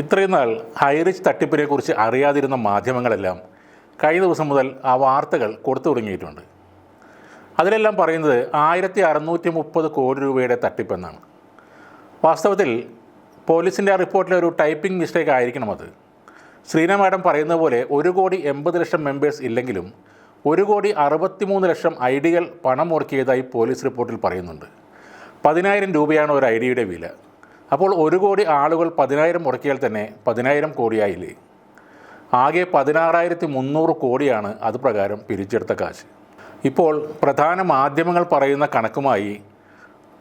ഇത്രയും നാൾ ഹൈറിച്ച് തട്ടിപ്പിനെ കുറിച്ച് അറിയാതിരുന്ന മാധ്യമങ്ങളെല്ലാം കഴിഞ്ഞ ദിവസം മുതൽ ആ വാർത്തകൾ കൊടുത്തു തുടങ്ങിയിട്ടുണ്ട്. അതിലെല്ലാം പറയുന്നത് ആയിരത്തി അറുന്നൂറ്റി മുപ്പത് കോടി രൂപയുടെ തട്ടിപ്പെന്നാണ്. വാസ്തവത്തിൽ പോലീസിന്റെ ആ റിപ്പോർട്ടിലെ ഒരു ടൈപ്പിംഗ് മിസ്റ്റേക്ക് ആയിരിക്കണം അത്. ശ്രീന മാഡം പറയുന്ന പോലെ ഒരു കോടി എൺപത് ലക്ഷം മെമ്പേഴ്സ് ഇല്ലെങ്കിലും ഒരു കോടി അറുപത്തിമൂന്ന് ലക്ഷം ഐ ഡികൾ പണം മുടക്കിയതായി പോലീസ് റിപ്പോർട്ടിൽ പറയുന്നുണ്ട്. പതിനായിരം രൂപയാണ് ഒരു ഐ ഡിയുടെ വില. അപ്പോൾ ഒരു കോടി ആളുകൾ പതിനായിരം മുടക്കിയാൽ തന്നെ പതിനായിരം കോടിയായില്ലേ? ആകെ പതിനാറായിരത്തി മുന്നൂറ് കോടിയാണ് അത് പ്രകാരം പിരിച്ചെടുത്ത കാശ്. ഇപ്പോൾ പ്രധാന മാധ്യമങ്ങൾ പറയുന്ന കണക്കുമായി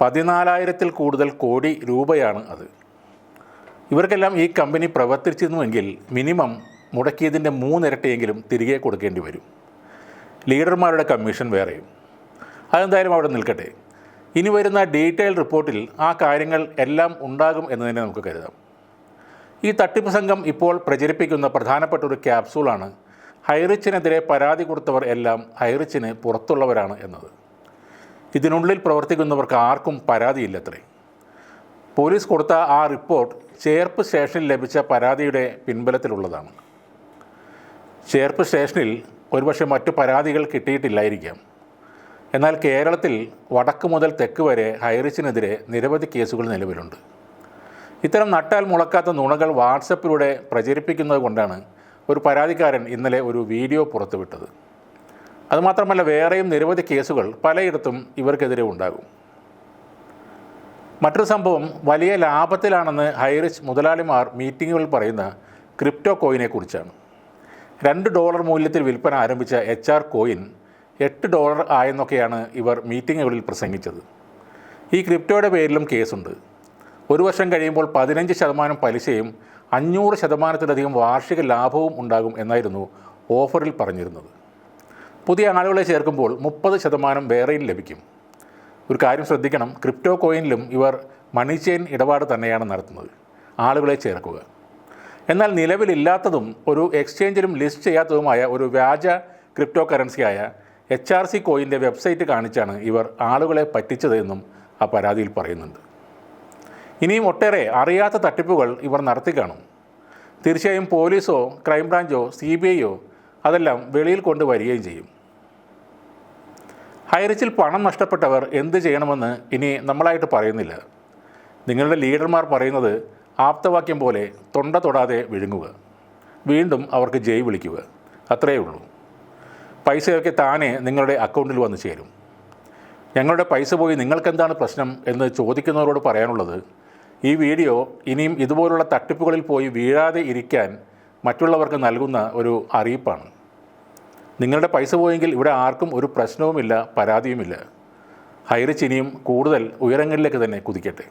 പതിനാലായിരത്തിൽ കൂടുതൽ കോടി രൂപയാണ് അത്. ഇവർക്കെല്ലാം ഈ കമ്പനി പ്രവർത്തിച്ചിരുന്നുവെങ്കിൽ മിനിമം മുടക്കിയതിന്റെ മൂന്നിരട്ടിയെങ്കിലും തിരികെ കൊടുക്കേണ്ടി വരും. ലീഡർമാരുടെ കമ്മീഷൻ വേറെയും. അതെന്തായാലും അവിടെ നിൽക്കട്ടെ. ഇനി വരുന്ന ഡീറ്റെയിൽ റിപ്പോർട്ടിൽ ആ കാര്യങ്ങൾ എല്ലാം ഉണ്ടാകും എന്ന് തന്നെ നമുക്ക് കരുതാം. ഈ തട്ടിപ്പ് സംഘം ഇപ്പോൾ പ്രചരിപ്പിക്കുന്ന പ്രധാനപ്പെട്ട ഒരു ക്യാപ്സൂളാണ്. ഹൈറിച്ചിനെതിരെ പരാതി കൊടുത്തവർ എല്ലാം ഹൈറിച്ചിന് പുറത്തുള്ളവരാണ് എന്നത്. ഇതിനുള്ളിൽ പ്രവർത്തിക്കുന്നവർക്ക് ആർക്കും പരാതിയില്ലത്രേ. പോലീസ് കൊടുത്ത ആ റിപ്പോർട്ട് ചേർപ്പ് സ്റ്റേഷനിൽ ലഭിച്ച പരാതിയുടെ പിൻബലത്തിലുള്ളതാണ്. ചേർപ്പ് സ്റ്റേഷനിൽ ഒരുപക്ഷെ മറ്റു പരാതികൾ കിട്ടിയിട്ടില്ലായിരിക്കാം. എന്നാൽ കേരളത്തിൽ വടക്ക് മുതൽ തെക്ക് വരെ ഹൈറിച്ചിനെതിരെ നിരവധി കേസുകൾ നിലവിലുണ്ട്. ഇത്തരം നട്ടാൽ മുളക്കാത്ത നുണകൾ വാട്സപ്പിലൂടെ പ്രചരിപ്പിക്കുന്നത് കൊണ്ടാണ് ഒരു പരാതിക്കാരൻ ഇന്നലെ ഒരു വീഡിയോ പുറത്തുവിട്ടത്. അതുമാത്രമല്ല വേറെയും നിരവധി കേസുകൾ പലയിടത്തും ഇവർക്കെതിരെ ഉണ്ടാകും. മറ്റൊരു സംഭവം വലിയ ലാഭത്തിലാണെന്ന് ഹൈറിച്ച് മുതലാളിമാർ മീറ്റിങ്ങുകളിൽ പറയുന്ന ക്രിപ്റ്റോ കോയിനെക്കുറിച്ചാണ് രണ്ട് ഡോളർ മൂല്യത്തിൽ വിൽപ്പന ആരംഭിച്ച എച്ച് ആർ കോയിൻ എട്ട് ഡോളർ ആയെന്നൊക്കെയാണ് ഇവർ മീറ്റിങ്ങുകളിൽ പ്രസംഗിച്ചത്. ഈ ക്രിപ്റ്റോയുടെ പേരിലും കേസുണ്ട്. ഒരു വർഷം കഴിയുമ്പോൾ പതിനഞ്ച് ശതമാനം പലിശയും അഞ്ഞൂറ് ശതമാനത്തിലധികം വാർഷിക ലാഭവും ഉണ്ടാകും എന്നായിരുന്നു ഓഫറിൽ പറഞ്ഞിരുന്നത്. പുതിയ ആളുകളെ ചേർക്കുമ്പോൾ മുപ്പത് ശതമാനം വേറെയും ലഭിക്കും. ഒരു കാര്യം ശ്രദ്ധിക്കണം ക്രിപ്റ്റോ കോയിനിലും ഇവർ മണി ചെയിൻ ഇടപാട് തന്നെയാണ് നടത്തുന്നത്. ആളുകളെ ചേർക്കുക. എന്നാൽ നിലവിലില്ലാത്തതും ഒരു എക്സ്ചേഞ്ചിലും ലിസ്റ്റ് ചെയ്യാത്തതുമായ ഒരു വ്യാജ ക്രിപ്റ്റോ കറൻസിയായ എച്ച് ആർ സി കോയിന്റെ വെബ്സൈറ്റ് കാണിച്ചാണ് ഇവർ ആളുകളെ പറ്റിച്ചതെന്നും ആ പരാതിയിൽ പറയുന്നുണ്ട്. ഇനിയും ഒട്ടേറെ അറിയാത്ത തട്ടിപ്പുകൾ ഇവർ നടത്തി കാണും. തീർച്ചയായും പോലീസോ ക്രൈംബ്രാഞ്ചോ സി ബി ഐയോ അതെല്ലാം വെളിയിൽ കൊണ്ടുവരികയും ചെയ്യും. ഹൈറിച്ചിൽ പണം നഷ്ടപ്പെട്ടവർ എന്ത് ചെയ്യണമെന്ന് ഇനി നമ്മളായിട്ട് പറയുന്നില്ല. നിങ്ങളുടെ ലീഡർമാർ പറയുന്നത് ആപ്തവാക്യം പോലെ തൊണ്ട തൊടാതെ വിഴുങ്ങുക. വീണ്ടും അവർക്ക് ജയ് വിളിക്കുക. അത്രയേ ഉള്ളൂ. പൈസയൊക്കെ താനെ നിങ്ങളുടെ അക്കൗണ്ടിൽ വന്ന് ചേരും. ഞങ്ങളുടെ പൈസ പോയി നിങ്ങൾക്കെന്താണ് പ്രശ്നം എന്ന് ചോദിക്കുന്നവരോട് പറയാനുള്ളത് ഈ വീഡിയോ ഇനിയും ഇതുപോലുള്ള തട്ടിപ്പുകളിൽ പോയി വീഴാതെ ഇരിക്കാൻ മറ്റുള്ളവർക്ക് നൽകുന്ന ഒരു അറിയിപ്പാണ്. നിങ്ങളുടെ പൈസ പോയെങ്കിൽ ഇവിടെ ആർക്കും ഒരു പ്രശ്നവുമില്ല പരാതിയുമില്ല. ഹൈറിച്ച് ഇനിയും കൂടുതൽ ഉയരങ്ങളിലേക്ക് തന്നെ കുതിക്കട്ടെ.